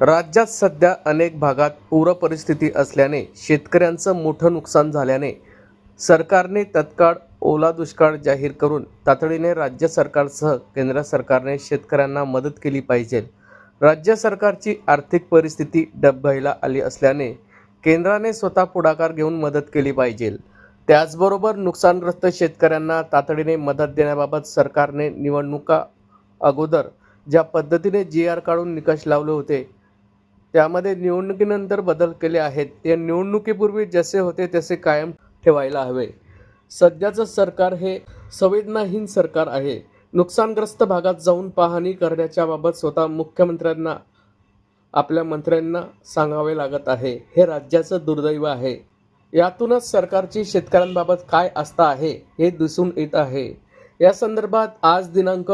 राज्यात सध्या अनेक भागात पूर परिस्थिती असल्याने शेतकऱ्यांचं मोठं नुकसान झाल्याने सरकारने तत्काळ ओला दुष्काळ जाहीर करून तातडीने राज्य सरकारसह केंद्र सरकारने शेतकऱ्यांना मदत केली पाहिजे. राज्य सरकारची आर्थिक परिस्थिती डबघाईला आली असल्याने केंद्राने स्वतः पुढाकार घेऊन मदत केली पाहिजे. त्याचबरोबर नुकसानग्रस्त शेतकऱ्यांना तातडीने मदत देण्याबाबत सरकारने निवडणुका अगोदर ज्या पद्धतीने जी आर काढून निकष लावले होते त्यामध्ये निवडणुकीनंतर बदल केले आहेत. ते निवडणुकीपूर्वी जसे होते तसे कायम ठेवायला हवे. सध्याचं सरकार हे संवेदनाहीन सरकार आहे. नुकसानग्रस्त भागात जाऊन पाहणी करण्याच्या बाबत स्वतः मुख्यमंत्र्यांना आपल्या मंत्र्यांना सांगावे लागत आहे. हे राज्याचं दुर्दैव आहे. यातूनच सरकारची शेतकऱ्यांबाबत काय आस्था आहे हे दिसून येत आहे. या संदर्भात आज दिनांक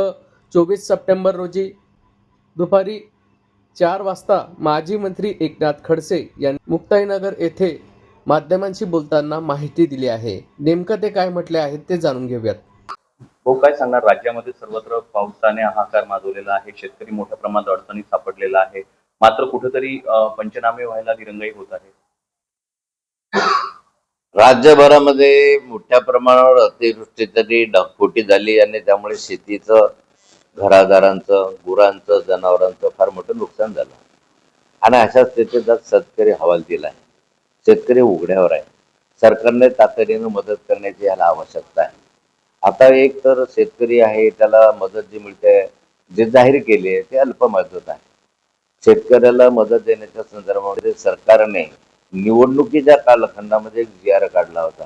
चोवीस सप्टेंबर रोजी दुपारी चार वाजता माजी मंत्री एकनाथ खडसे यांनी मुक्ताईनगर येथे माध्यमांशी बोलताना माहिती दिली आहे. नेमकं ते काय म्हटले आहेत ते जाणून घेऊयात. हो काय सांगणार? राज्यामध्ये सर्वत्र पावसाने हाहाकार माजवलेला आहे. शेतकरी मोठ्या प्रमाणात अडचणीत सापडलेला आहे. मात्र कुठेतरी पंचनामे व्हायला दिरंगाई होत आहे. राज्यभरामध्ये मोठ्या प्रमाणावर अतिवृष्टीची ढगफुटी झाली आणि त्यामुळे शेतीचं घरादारांचं गुरांचं जनावरांचं फार मोठं नुकसान झालं. आणि अशा स्थितीत आज शेतकरी हवालदिल आहे. शेतकरी उघड्यावर आहे. सरकारने तातडीनं मदत करण्याची याला आवश्यकता आहे. आता एक तर शेतकरी आहे त्याला मदत जी मिळते जे जाहीर केली आहे ते अल्प मदत आहे. शेतकऱ्याला मदत देण्याच्या संदर्भामध्ये सरकारने निवडणुकीच्या कालखंडामध्ये एक जी आर काढला होता.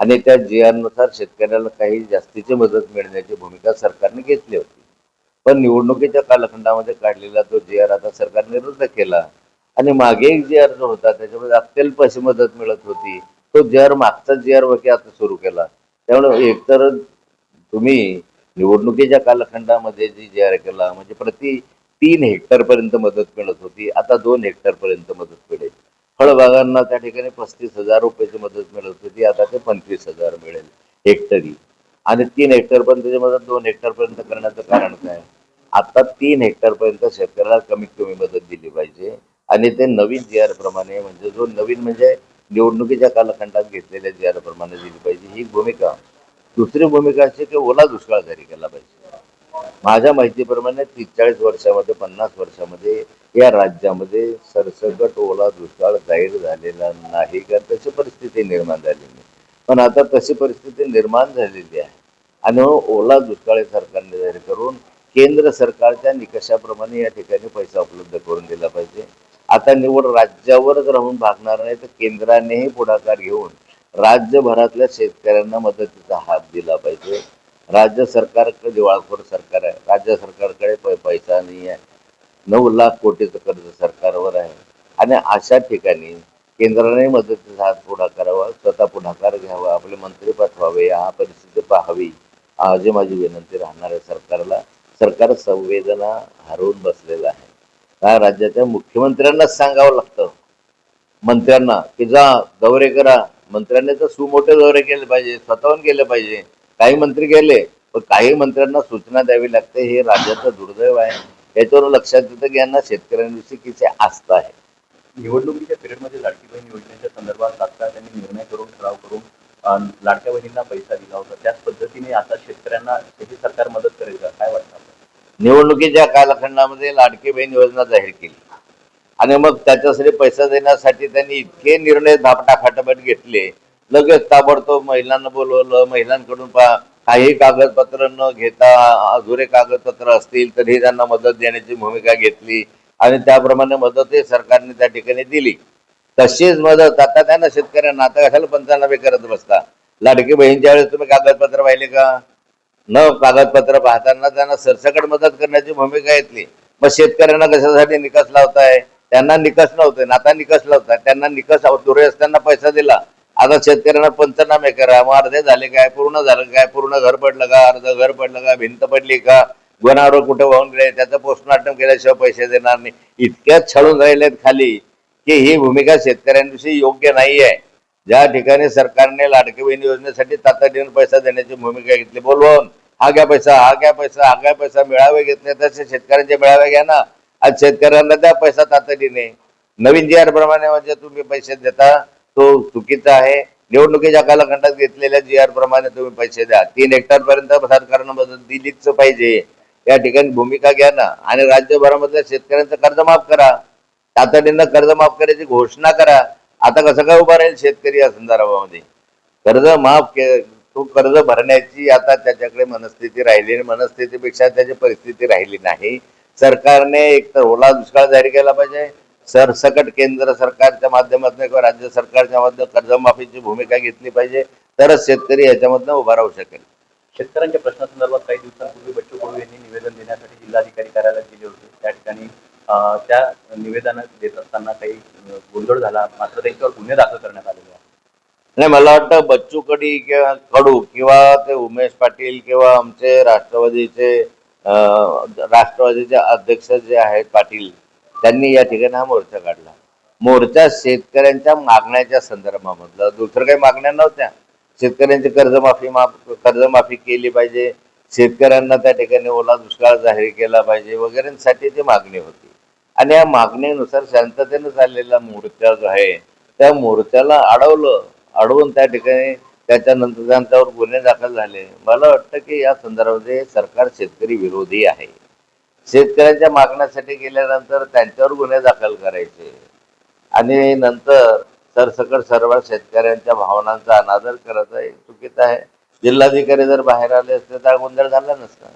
आणि त्या जी आरनुसार शेतकऱ्याला काही जास्तीची मदत मिळण्याची भूमिका सरकारने घेतली होती. पण निवडणुकीच्या कालखंडामध्ये काढलेला तो जे आर आता सरकारने रद्द केला. आणि मागे एक जे आर जो होता त्याच्यामध्ये अत्यल्प अशी मदत मिळत होती. तो जे आर मागचा जी आर वकी आता सुरू केला. त्यामुळे एकतर तुम्ही निवडणुकीच्या कालखंडामध्ये जी जे आर केला म्हणजे प्रति तीन हेक्टर पर्यंत मदत मिळत होती. आता दोन हेक्टर पर्यंत मदत मिळेल. फळबागांना त्या ठिकाणी पस्तीस हजार रुपयाची मदत मिळत होती. आता ते पंचवीस हजार मिळेल हेक्टरी. आणि तीन हेक्टर पर्यंत त्याच्यामध्ये दोन हेक्टर पर्यंत करण्याचं कारण काय? आता तीन हेक्टर पर्यंत शेतकऱ्याला कमीत कमी मदत दिली पाहिजे. आणि ते नवीन जी आर प्रमाणे म्हणजे जो नवीन म्हणजे निवडणुकीच्या कालखंडात घेतलेल्या जी आर प्रमाणे दिली पाहिजे. ही भूमिका दुसरी भूमिका अशी की ओला दुष्काळ जारी केला पाहिजे. माझ्या माहितीप्रमाणे तीस चाळीस वर्षामध्ये पन्नास वर्षामध्ये या राज्यामध्ये सरसकट ओला दुष्काळ जाहीर झालेला नाही. कारण तशी परिस्थिती निर्माण झालेली नाही. पण आता तशी परिस्थिती निर्माण झालेली आहे. आणि ओला दुष्काळ हे सरकारने जाहीर करून केंद्र सरकारच्या निकषाप्रमाणे या ठिकाणी पैसा उपलब्ध करून दिला पाहिजे. आता निवड राज्यावरच राहून भागणार नाही तर केंद्रानेही पुढाकार घेऊन राज्यभरातल्या शेतकऱ्यांना मदतीचा हात दिला पाहिजे. राज्य सरकारकडे दिवाळखोर सरकार आहे. राज्य सरकारकडे पै पैसा नाही आहे. नऊ लाख कोटीचं कर्ज सरकारवर आहे. आणि अशा ठिकाणी केंद्राने मदतीचा हात पुढा करावा स्वतः पुढाकार घ्यावा आपले मंत्री पाठवावे हा परिस्थिती पाहावी अशी माझी विनंती राहणार आहे सरकारला. सरकार संवेदना हरवून बसलेलं आहे. या राज्याच्या मुख्यमंत्र्यांनाच सांगावं लागतं. मंत्र्यांना की जा दौरे करा. मंत्र्यांनी तर सुमोठे दौरे केले पाहिजे स्वतःहून केले पाहिजे. काही मंत्री गेले पण काही मंत्र्यांना सूचना द्यावी लागते हे राज्याचं दुर्दैव आहे. याच्यावर लक्षात येतं की यांना शेतकऱ्यांविषयी किती आस्था आहे. निवडणुकीच्या पिरियडमध्ये लाडकी बहीण योजनेच्या संदर्भात तात्काळ त्यांनी निर्णय करून ठराव करून लाडक्या बहिणींना पैसा दिला होता. त्याच पद्धतीने आता शेतकऱ्यांना शेती सरकार मदत करेल का? काय वाटतं? निवडणुकीच्या कालखंडामध्ये लाडकी बहीण योजना जाहीर केली. आणि मग त्याच्यासाठी पैसा देण्यासाठी त्यांनी इतके निर्णय धापटा खाटापट घेतले लगेच ताबडतोब महिलांना बोलवलं महिलांकडून पा काही कागदपत्र न घेता अधुरे कागदपत्र असतील तरी त्यांना मदत देण्याची भूमिका घेतली आणि त्याप्रमाणे मदतही सरकारने त्या ठिकाणी दिली. तशीच मदत आता त्यांना शेतकऱ्यांना आता कशाला पंचनामे करत बसता? लाडकी बहीणच्या वेळेस तुम्ही कागदपत्र पाहिले का? न कागदपत्र पाहताना त्यांना सरसकट मदत करण्याची भूमिका घेतली. मग शेतकऱ्यांना कशासाठी निकष लावताय? त्यांना निकष नव्हते ना आता निकष लावताय त्यांना निकष दुरे असताना पैसा दिला. आता शेतकऱ्यांना पंचनामे करा मग अर्धे झाले काय पूर्ण झालं काय पूर्ण घर पडलं का अर्ध घर पडलं का भिंत पडली का गुणावर कुठे वाहून गेले त्याचं पोस्टमार्टम केल्याशिवाय पैसे देणार नाही. इतक्याच छळून राहिलेत खाली की ही भूमिका शेतकऱ्यांविषयी योग्य नाही आहे ज्या ठिकाणी सरकारने लाडकी बहीण योजनेसाठी तातडीने पैसा देण्याची भूमिका घेतली बोलवून हा घ्या पैसा हा घ्या पैसा हा घ्या पैसा मिळावे घेतले तसे शेतकऱ्यांचे मिळावे घ्या ना. आज शेतकऱ्यांना द्या पैसा तातडीने. नवीन जी आर प्रमाणे म्हणजे तुम्ही पैसे देता तो चुकीचा आहे. निवडणुकीच्या कालखंडात घेतलेल्या जी आर प्रमाणे तुम्ही पैसे द्या. तीन हेक्टर पर्यंत सरकारनं मदत दिलीच पाहिजे. या ठिकाणी भूमिका घ्या ना. आणि राज्यभरामधल्या शेतकऱ्यांचं कर्ज माफ करा. तातडीनं कर्ज माफ करायची घोषणा करा. आता कसं काय उभा राहील शेतकरी या संदर्भामध्ये? कर्ज माफ के तो कर्ज भरण्याची आता त्याच्याकडे मनस्थिती राहिली नाही. मनस्थितीपेक्षा त्याची परिस्थिती राहिली नाही. सरकारने एक तर ओला दुष्काळ जाहीर केला पाहिजे. सरसकट केंद्र सरकारच्या माध्यमातून किंवा राज्य सरकारच्या माध्यमातून कर्जमाफीची भूमिका घेतली पाहिजे तरच शेतकरी याच्यामधनं उभा राहू शकेल. शेतकऱ्यांच्या प्रश्नासंदर्भात काही दिवसांपूर्वी बच्चू कडू यांनी निवेदन देण्यासाठी जिल्हाधिकारी कार्यालयात गेले होते. त्या ठिकाणी त्या निवेदन देत असताना काही गोंधळ झाला. मात्र त्यांच्यावर गुन्हे दाखल करण्यात आलेले नाही मला वाटतं बच्चू कडी किंवा कडू किंवा ते उमेश पाटील किंवा आमचे राष्ट्रवादीचे राष्ट्रवादीचे अध्यक्ष जे आहेत पाटील त्यांनी या ठिकाणी हा मोर्चा काढला. मोर्चा शेतकऱ्यांच्या मागण्याच्या संदर्भामधला. दुसरं काही मागण्या नव्हत्या. शेतकऱ्यांची कर्जमाफी माफ कर्जमाफी केली पाहिजे. शेतकऱ्यांना त्या ठिकाणी ओला दुष्काळ जाहीर केला पाहिजे वगैरेसाठी ती मागणी होती. आणि या मागणीनुसार शांततेनं चाललेला मोर्चा जो आहे त्या मोर्चाला अडवलं. अडवून त्या ठिकाणी त्याच्यानंतर त्यांच्यावर गुन्हे दाखल झाले. मला वाटतं की या संदर्भामध्ये सरकार शेतकरी विरोधी आहे. शेतकऱ्यांच्या मागण्यासाठी गेल्यानंतर त्यांच्यावर गुन्हे दाखल करायचे. आणि नंतर सरसकट सर्व शेतकऱ्यांच्या भावनांचा अनादर करत आहे. चुकीचं आहे. जिल्हाधिकारी जर बाहेर आले असते तर गोंधळ झाला नसता.